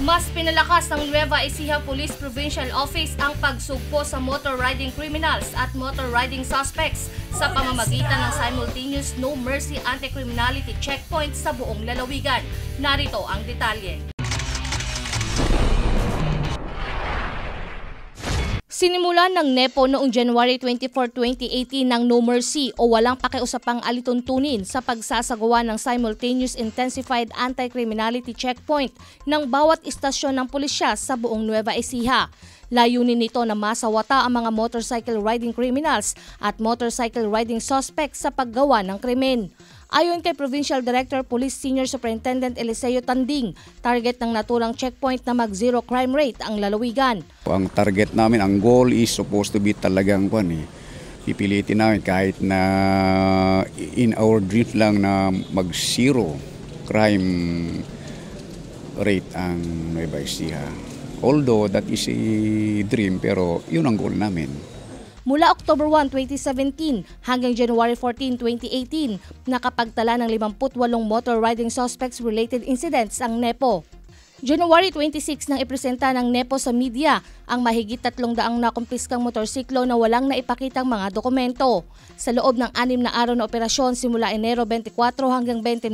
Mas pinalakas ng Nueva Ecija Police Provincial Office ang pagsugpo sa motor riding criminals at motor riding suspects sa pamamagitan ng simultaneous no mercy anti-criminality checkpoint sa buong lalawigan. Narito ang detalye. Sinimulan ng NEPO noong January 24, 2018 ng No Mercy o walang pakiusapang alituntunin sa pagsasagawa ng simultaneous intensified anti-criminality checkpoint ng bawat istasyon ng pulisya sa buong Nueva Ecija. Layunin nito na masawata ang mga motorcycle riding criminals at motorcycle riding suspects sa paggawa ng krimen. Ayon kay Provincial Director Police Senior Superintendent Eliseo Tanding, target ng naturang checkpoint na mag-zero crime rate ang lalawigan. Ang target namin, ang goal is supposed to be talagang kwan eh. Pipilitin namin kahit na in our dreams lang na mag-zero crime rate ang Nueva Ecija. Although that is a dream pero yun ang goal namin. Mula October 1, 2017 hanggang January 14, 2018, nakapagtala ng 58 motor riding suspects related incidents ang NEPO. January 26 nang ipresenta ng NEPO sa media ang mahigit tatlong daang nakumpiskang motorsiklo na walang naipakitang mga dokumento. Sa loob ng anim na araw na operasyon simula Enero 24 hanggang 29,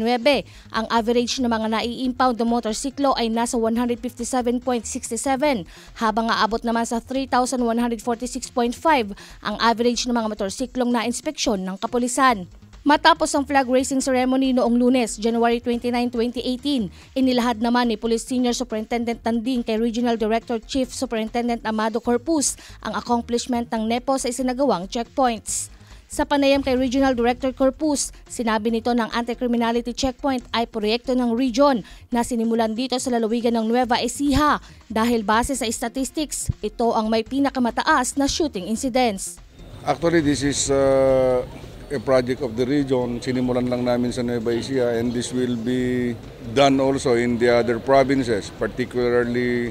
ang average na mga nai-impound na motorsiklo ay nasa 157.67 habang aabot naman sa 3,146.5 ang average ng mga motorsiklong na inspeksyon ng kapulisan. Matapos ang flag raising ceremony noong lunes, January 29, 2018, inilahad naman ni Police Senior Superintendent Tanding kay Regional Director Chief Superintendent Amado Corpus ang accomplishment ng NEPO sa isinagawang checkpoints. Sa panayam kay Regional Director Corpus, sinabi nito ng anti-criminality checkpoint ay proyekto ng region na sinimulan dito sa lalawigan ng Nueva Ecija dahil base sa statistics, ito ang may pinakamataas na shooting incidents. Actually, this is uh, a project of the region. Sinimulan lang namin sa Nueva Ecija and this will be done also in the other provinces, particularly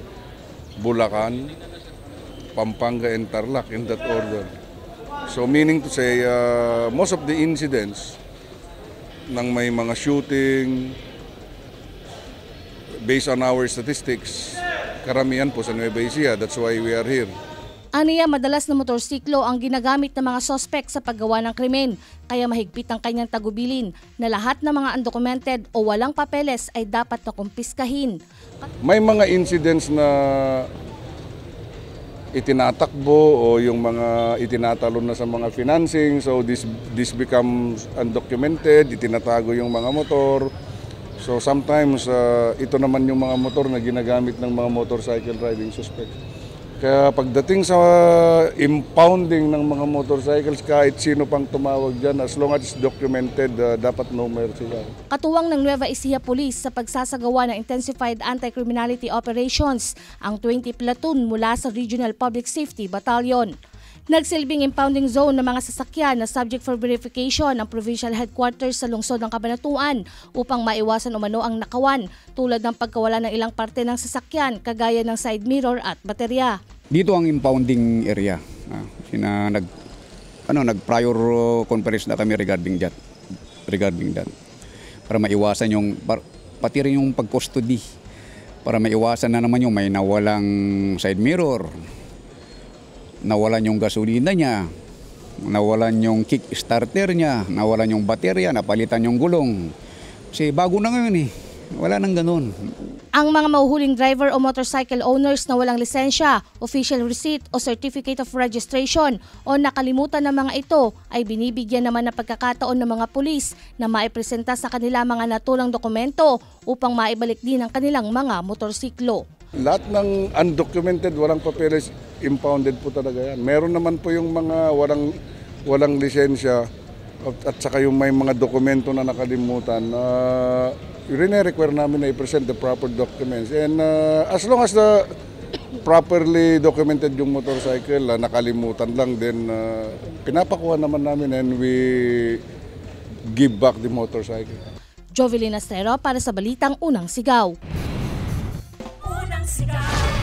Bulacan, Pampanga, and Tarlac in that order. So meaning to say, uh, most of the incidents ng may mga shooting, based on our statistics, karamihan po sa Nueva Ecija. That's why we are here. Aniya madalas na motorsiklo ang ginagamit ng mga sospek sa paggawa ng krimen, kaya mahigpit ang kanyang tagubilin na lahat ng mga undocumented o walang papeles ay dapat na kumpiskahin. May mga incidents na itinatakbo o yung mga itinatalon na sa mga financing. So this this becomes undocumented itinatago yung mga motor. So sometimes uh, ito naman yung mga motor na ginagamit ng mga motorcycle riding suspects kaya pagdating sa impounding ng mga motorcycles, kahit sino pang tumawag dyan, as long as it's documented, uh, dapat no mercy. Katuwang ng Nueva Ecija Police sa pagsasagawa ng intensified anti-criminality operations ang 20 platoon mula sa Regional Public Safety Battalion. Nagsilbing impounding zone ng mga sasakyan na subject for verification ng provincial headquarters sa lungsod ng Kabanatuan upang maiwasan umano ang nakawan tulad ng pagkawala ng ilang parte ng sasakyan kagaya ng side mirror at baterya. Dito ang impounding area. Ah, sina nag ano nag prior conference na kami regarding that regarding that para maiwasan yung pati rin yung pag-custody para maiwasan na naman yung may nawalang side mirror nawalan yung gasolina niya, nawalan yung kick starter niya, nawalan yung baterya, napalitan yung gulong. Kasi bago na ngayon eh, wala nang ganun. Ang mga mahuhuling driver o motorcycle owners na walang lisensya, official receipt o certificate of registration o nakalimutan ng mga ito ay binibigyan naman ng pagkakataon ng mga pulis na maipresenta sa kanila mga natulang dokumento upang maibalik din ang kanilang mga motorsiklo. Lahat ng undocumented, walang papeles, impounded po talaga yan. Meron naman po yung mga walang, walang lisensya at, at saka yung may mga dokumento na nakalimutan. Uh, Rine-require namin na i-present the proper documents. And uh, as long as the properly documented yung motorcycle, uh, nakalimutan lang, then uh, pinapakuha naman namin and we give back the motorcycle. Jovelina Stero para sa Balitang Unang Sigaw. Unang sigaw.